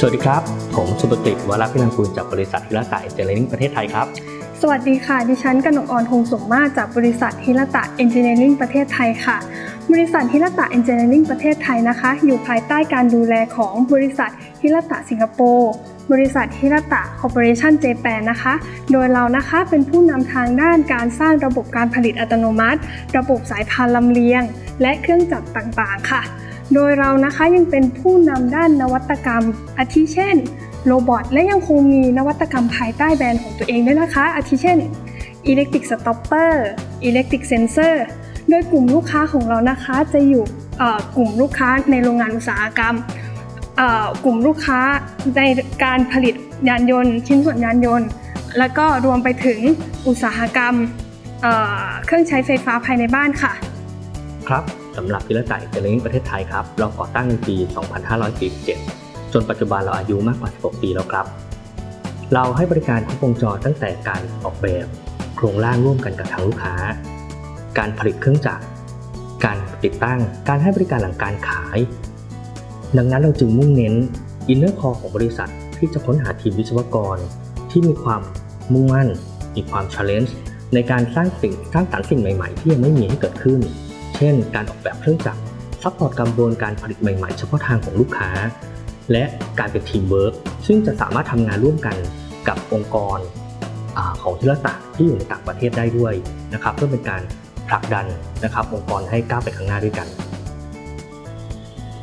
สวัสดีครับ ผมสุปติวรพินังกุลจากบริษัทฮิลาตาเอเจลิงประเทศไทยครับ สวัสดีค่ะ ดิฉันกนกออนคงสมมาตรจากบริษัทฮิรตะเอนจิเนียริ่งประเทศไทยค่ะ บริษัทฮิรตะเอนจิเนียริ่งประเทศไทยนะคะ อยู่ภายใต้การดูแลของบริษัทฮิรตะสิงคโปร์บริษัทฮิรตะคอร์ปอเรชันเจแปนนะคะ โดยเรานะคะเป็นผู้นำทางด้านการสร้างระบบการผลิตอัตโนมัติ ระบบสายพานลำเลียง และเครื่องจักรต่างๆ ค่ะ โดยเรานะคะยังเป็นผู้นำด้านนวัตกรรม อาทิเช่นโรบอทและยังคงมีนวัตกรรมภายใต้แบรนด์ของตัวเองด้วยนะคะ อาทิเช่น Electric Stopper Electric Sensor โดยกลุ่มลูกค้าของเรานะคะจะอยู่กลุ่มลูกค้าในโรงงานอุตสาหกรรม กลุ่มลูกค้าในการผลิตยานยนต์ ชิ้นส่วนยานยนต์ แล้วก็รวมไปถึงอุตสาหกรรมเเครื่องใช้ไฟฟ้าภายในบ้านค่ะ ครับ สำหรับฮิลาตาเอเจลิงประเทศไทยครับ เราก่อตั้งในปี 2547 จนปัจจุบันเราอายุมากกว่า 16 ปีแล้วครับ เราให้บริการครบวงจรตั้งแต่การออกแบบ โครงร่างร่วมกันกับทางลูกค้า การผลิตเครื่องจักร การติดตั้ง การให้บริการหลังการขาย ดังนั้นเราจึงมุ่งเน้นอินเนอร์คอของบริษัทที่จะค้นหาทีมวิศวกร ที่มีความมุ่งมั่น มีความ challenge ในการสร้างสิ่งสร้างสรรค์สิ่งใหม่ ๆ ที่ยังไม่มีให้เกิดขึ้น เช่น การออกแบบเครื่องจักรซัพพอร์ตกระบวนการผลิตใหม่ๆ เฉพาะทางของลูกค้า และการเป็นทีมเวิร์กซึ่งจะสามารถทำงานร่วมกันกับองค์กรอของฮิลตะที่อยู่ในต่างประเทศได้ด้วยนะครับ เพื่อเป็นการผลักดันนะครับ องค์กรให้ก้าวไปข้างหน้าด้วยกัน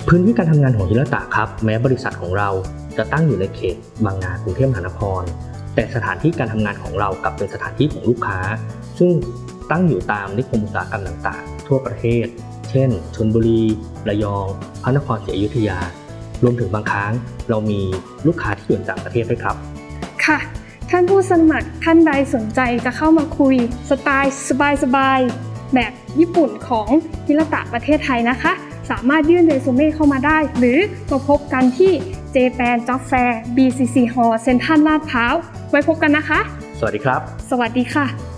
พื้นที่การทำงานของฮิลตะครับ แม้บริษัทของเราจะตั้งอยู่ในเขตบางนากรุงเทพมหานคร แต่สถานที่การทำงานของเรากลับเป็นสถานที่ของลูกค้า ซึ่งตั้งอยู่ตามนิคมอุตสาหกรรมต่างๆ ทั่วประเทศ เช่น ชนบุรี ระยอง พระนครศรีอยุธยา รวมถึงบางครั้ง เรามีลูกค้าที่อยู่ต่างประเทศด้วยครับ ค่ะ ท่านผู้สมัครท่านใดสนใจจะเข้ามาคุยสไตล์สบายๆแบบญี่ปุ่นของฮิรตะประเทศไทยนะคะ สามารถยื่นเรซูเม่เข้ามาได้ หรือมาพบกันที่ Japan Job Fair BCC Hall เซ็นทรัลลาดพร้าว ไว้พบกันนะคะ สวัสดีครับ สวัสดีค่ะ